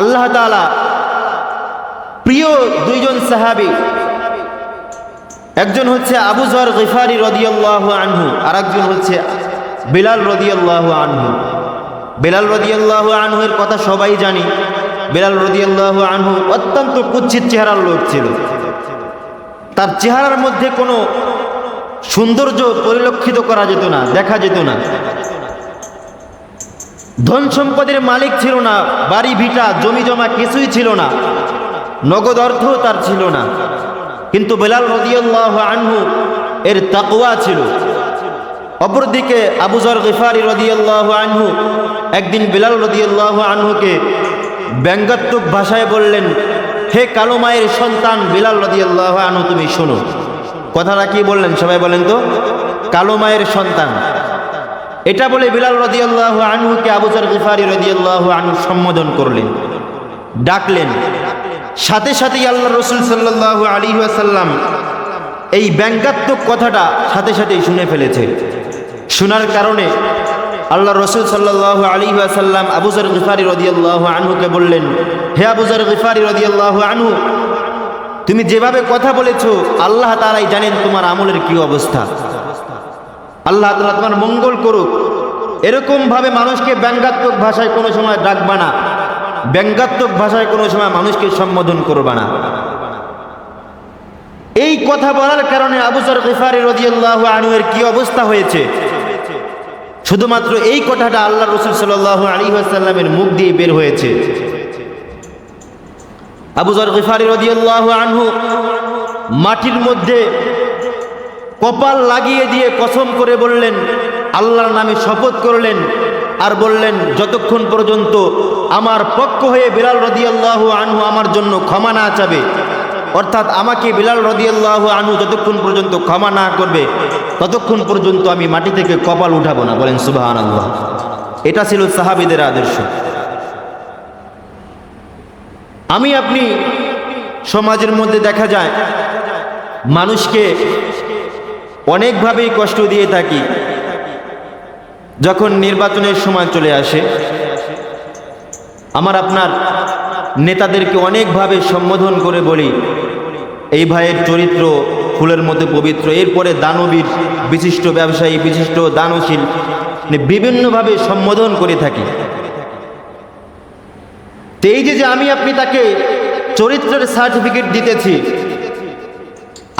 আল্লাহ তাআলা প্রিয় দুইজন সাহাবী, একজন হচ্ছে আবু জর গিফারি রদিয়াল্লাহু আনহু আর একজন হচ্ছে বেলাল রদিয়াল্লাহু আনহু। বেলাল রদিয়াল্লাহু আনহু এর কথা সবাই জানি। বেলাল রদিয়াল্লাহু আনহু অত্যন্ত কুচ্ছিত চেহারার লোক ছিল। তার চেহারার মধ্যে কোনো সৌন্দর্য পরিলক্ষিত করা যেত না, দেখা যেত না। ধন সম্পদের মালিক ছিল না, বাড়ি ভিটা, জমি জমা কিছুই ছিল না, নগদ অর্থ তার ছিল না। কিন্তু বেলাল রদিয়াল্লাহ আনহু এর তাকওয়া ছিল। অপরদিকে আবুজর গিফারি রদিয়াল্লাহ আনহু একদিন বেলাল রদিয়াল্লাহ আনহুকে ব্যঙ্গাত্মক ভাষায় বললেন, হে কালো মায়ের সন্তান বেলাল রদিয়াল্লাহ আনহু, তুমি শোনো। কথাটা কি বললেন সবাই বলেন তো? কালো মায়ের সন্তান। এটা বলে বিলাল রদিয়াল্লাহ আনহুকে আবুজার গিফারি রদিয়াল্লাহ আনহু সম্বোধন করলেন, ডাকলেন, সাথে সাথেই আল্লাহ রসুল সাল্লাহ আলী আসাল্লাম এই ব্যঙ্গাত্মক কথাটা সাথে সাথেই শুনে ফেলেছে। শোনার কারণে আল্লাহ রসুল সাল্লাহ আলী আসাল্লাম আবুজার গিফারি রদিয়াল্লাহ আনহুকে বললেন, হে আবুজার গিফারি রদিয়াল্লাহ আনহু, তুমি যেভাবে কথা বলেছ, আল্লাহ তারাই জানেন তোমার আমলের কি অবস্থা। আল্লাহ তালা তোমার মঙ্গল করুক। এরকম ভাবে মানুষকে ব্যঙ্গাত্মক ভাষায় কোনো সময় ডাকবা না। ব্যঙ্গাত্মক ভাষায় কোনো সময় মানুষকে সম্বোধন করবা না। এই কথা বলার কারণে আবুসর গিফারি রদিয়াল্লাহ আনুয়ের কি অবস্থা হয়েছে? শুধুমাত্র এই কথাটা আল্লাহ রসুল সাল আলী আসাল্লামের মুখ দিয়ে বের হয়েছে। আবুজর গিফারি রদিয়াল্লাহ আনহু মাটির মধ্যে কপাল লাগিয়ে দিয়ে কসম করে বললেন, আল্লাহর নামে শপথ করলেন আর বললেন, যতক্ষণ পর্যন্ত আমার পক্ষ হয়ে বিলাল রদিয়াল্লাহ আনহু আমার জন্য ক্ষমা না চাবে, অর্থাৎ আমাকে বিলাল রদিয়াল্লাহ আনহু যতক্ষণ পর্যন্ত ক্ষমা না করবে, ততক্ষণ পর্যন্ত আমি মাটি থেকে কপাল উঠাবো না। বলেন সুবাহ আল্লাহ এটা ছিল সাহাবিদের আদর্শ। আমি আপনি সমাজের মধ্যে দেখা যায়, মানুষকে অনেকভাবেই কষ্ট দিয়ে থাকি। যখন নির্বাচনের সময় চলে আসে, আমার আপনার নেতাদেরকে অনেকভাবে সম্বোধন করে বলি, এই ভাইয়ের চরিত্র ফুলের মধ্যে পবিত্র, এরপরে দানবীর বিশিষ্ট ব্যবসায়ী, বিশিষ্ট দানশীল মানে বিভিন্নভাবে সম্বোধন করে থাকি। তো এই যে যে আমি আপনি তাকে চরিত্রের সার্টিফিকেট দিতেছি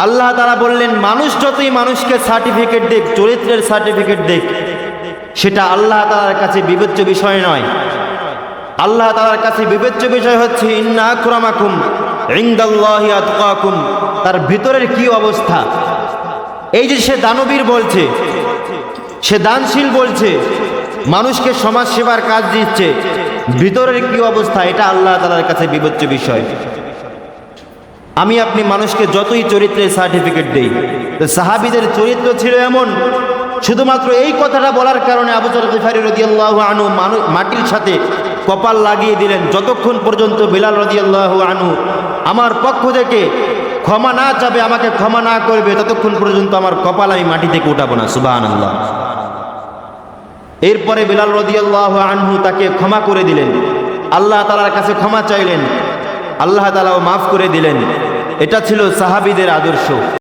আল্লাহ তারা বললেন, মানুষ যতই মানুষকে সার্টিফিকেট দেখ, চরিত্রের সার্টিফিকেট দেখ, সেটা আল্লাহ তালার কাছে বিবেচ্য বিষয় নয়। আল্লাহ তালার কাছে বিবেচ্য বিষয় হচ্ছে, ইন্না আক্রমাকুম তার ভিতরের কি অবস্থা? এই যে সে দানবীর বলছে, সে দানশীল বলছে, মানুষকে সমাজ সেবার কাজ দিচ্ছে, ভিতরের কি অবস্থা? এটা আল্লাহ তালার কাছে বিবেচ্য বিষয়। আমি আপনি মানুষকে যতই চরিত্রের সার্টিফিকেট দেই, তো সাহাবিদের চরিত্র ছিল এমন, শুধুমাত্র এই কথাটা বলার কারণে আবু জর গিফারি রদিয়াল্লাহ আনু মাটির সাথে কপাল লাগিয়ে দিলেন। যতক্ষণ পর্যন্ত বিলাল রদিয়াল্লাহ আনু আমার পক্ষ থেকে ক্ষমা না চাবে, আমাকে ক্ষমা না করবে, ততক্ষণ পর্যন্ত আমার কপাল আমি মাটি থেকে উঠাবো না সুবাহ আল্লাহ এরপরে বিলাল রদিয়াল্লাহ আনহু তাকে ক্ষমা করে দিলেন। আল্লাহ তালার কাছে ক্ষমা চাইলেন। আল্লাহ তালাও মাফ করে দিলেন। এটা ছিল সাহাবিদের আদর্শ।